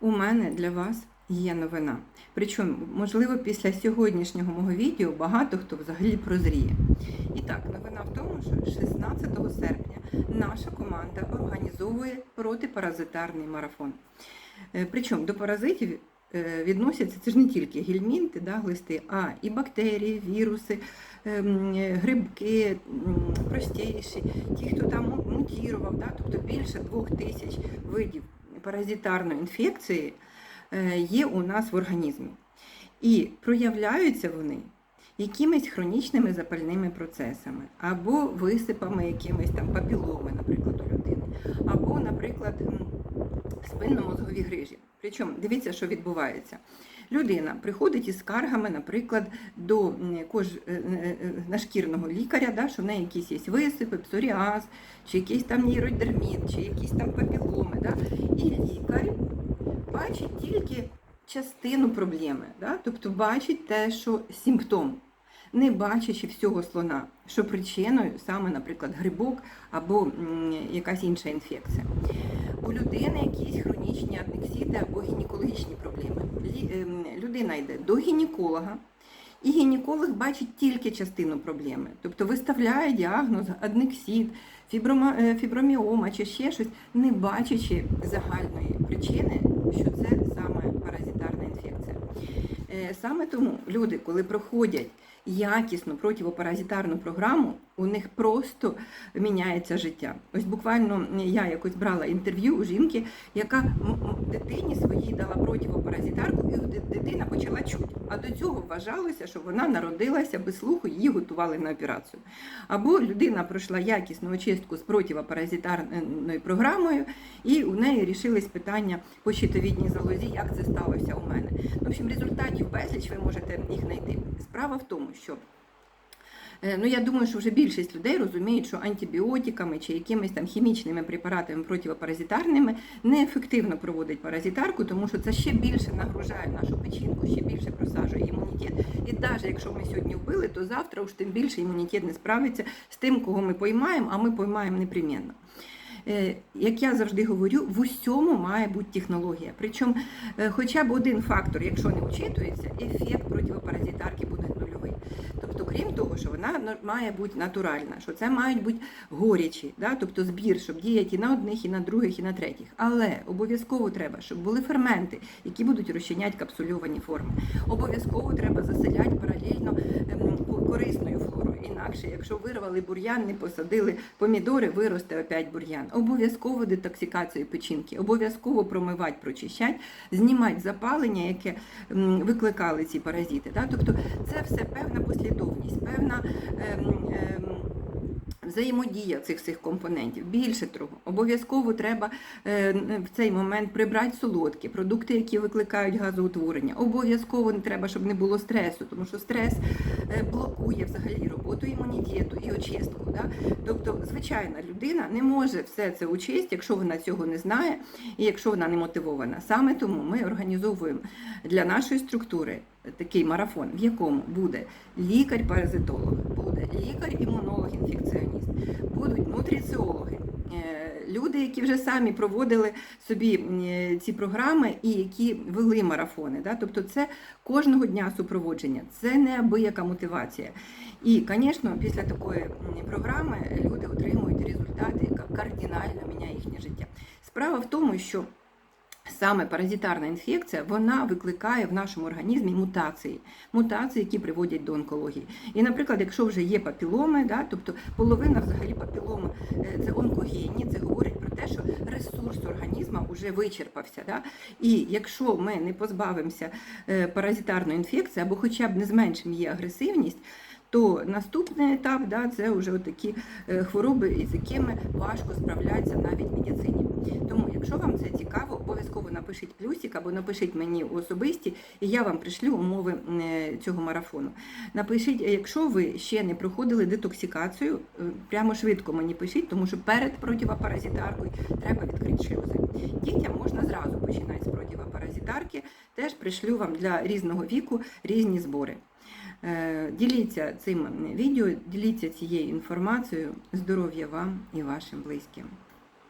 У мене для вас є новина. Причому, можливо, після сьогоднішнього мого відео багато хто взагалі прозріє. І так, новина в тому, що 16 серпня наша команда організовує протипаразитарний марафон. Е, Причому до паразитів е, відносяться це ж не тільки гельмінти, да, глисти, а і бактерії, віруси, ем, е, грибки, простіші, ті, хто там му- мутірував, да, тобто більше двох тисяч видів паразитарної інфекції е, є у нас в організмі. І проявляються вони якимись хронічними запальними процесами, або висипами якимись там папіломи, наприклад, у людини, або, наприклад, спинно-мозгові грижі. Причому дивіться, що відбувається. Людина приходить із скаргами, наприклад, до кож... е, е, е, нашкірного лікаря, да, що в неї якісь є висипи, псоріаз, чи якийсь там нейродерміт, чи якісь там папіломи. Да? І лікар бачить тільки частину проблеми, да? тобто бачить те, що симптом, не бачачи всього слона, що причиною саме, наприклад, грибок або якась інша інфекція. У людини якісь хронічні аднексіти або гінекологічні проблеми. Ем, Людина йде до гінеколога, і гінеколог бачить тільки частину проблеми, тобто виставляє діагноз аднексід, е, фіброміома чи ще щось, не бачачи загальної причини, що це саме паразитарна інфекція. Е, Саме тому люди, коли проходять якісну противопаразитарну програму, у них просто міняється життя. Ось буквально я якось брала інтерв'ю у жінки, яка дитині своїй дала противопаразитарку, і дитина почала чути. А до цього вважалося, що вона народилася без слуху, її готували на операцію. Або людина пройшла якісну очистку з противопаразитарною програмою, і у неї рішились питання по щитовідній залозі, як це сталося у мене. В общем, результатів безліч, ви можете їх знайти. Справа в тому, що Е, Ну, я думаю, що вже більшість людей розуміють, що антибіотиками чи якимись там хімічними препаратами противопаразитарними неефективно проводить паразитарку, тому що це ще більше нагружає нашу печінку, ще більше просаджує імунітет. І навіть якщо ми сьогодні вбили, то завтра уж тим більше імунітет не справиться з тим, кого ми поймаємо, а ми поймаємо непременно. Е, Як я завжди говорю, в усьому має бути технологія. Причому е, хоча б один фактор, якщо не вчитується, ефект противопаразитарки буде нульовий. Тобто, крім того, що вона має бути натуральна, що це мають бути горячі, да? тобто збір, щоб діяти і на одних, і на других, і на третіх. Але обов'язково треба, щоб були ферменти, які будуть розчиняти капсульовані форми. Обов'язково треба заселяти паралельно ем, корисною флорою. Інакше, якщо вирвали бур'ян, не посадили помідори, виросте опять бур'ян. Обов'язково детоксикацію печінки, обов'язково промивати, прочищати, знімати запалення, яке викликали ці паразити. Тобто це все певна послідовність, певна. Ем, ем, Взаємодія цих всіх компонентів. Більше того, обов'язково треба е, в цей момент прибрати солодкі продукти, які викликають газоутворення. Обов'язково не треба, щоб не було стресу, тому що стрес е, блокує взагалі роботу імунітету і очистку. Да? Тобто, звичайна людина не може все це учесть, якщо вона цього не знає і якщо вона не мотивована. Саме тому ми організовуємо для нашої структури такий марафон, в якому буде лікар-паразитолог, лікар-імунолог, інфекціоніст, будуть нутриціологи. е, Люди, які вже самі проводили собі е, ці програми і які вели марафони. Да? Тобто це кожного дня супроводження, це неабияка мотивація. І, звісно, після такої програми люди отримують результати, яка кардинально міняє їхнє життя. Справа в тому, що Саме паразитарна інфекція вона викликає в нашому організмі мутації, мутації, які приводять до онкології. І, наприклад, якщо вже є папіломи, да, тобто половина взагалі папілом е, це онкогенні, це говорить про те, що ресурс організму вже вичерпався. Да? І якщо ми не позбавимося е, паразитарної інфекції або хоча б не зменшимо її агресивність. То наступний етап да, це вже такі хвороби, із якими важко справлятися навіть медицині. Тому, якщо вам це цікаво, напишіть плюсик або напишіть мені особисті, і я вам пришлю умови е, цього марафону. Напишіть, якщо ви ще не проходили детоксикацію, е, прямо швидко мені пишіть, тому що перед противопаразитаркою треба відкрити шлюзи. Дітям можна зразу починати з противопаразитарки, теж пришлю вам для різного віку різні збори. Е, Діліться цим відео, діліться цією інформацією. Здоров'я вам і вашим близьким.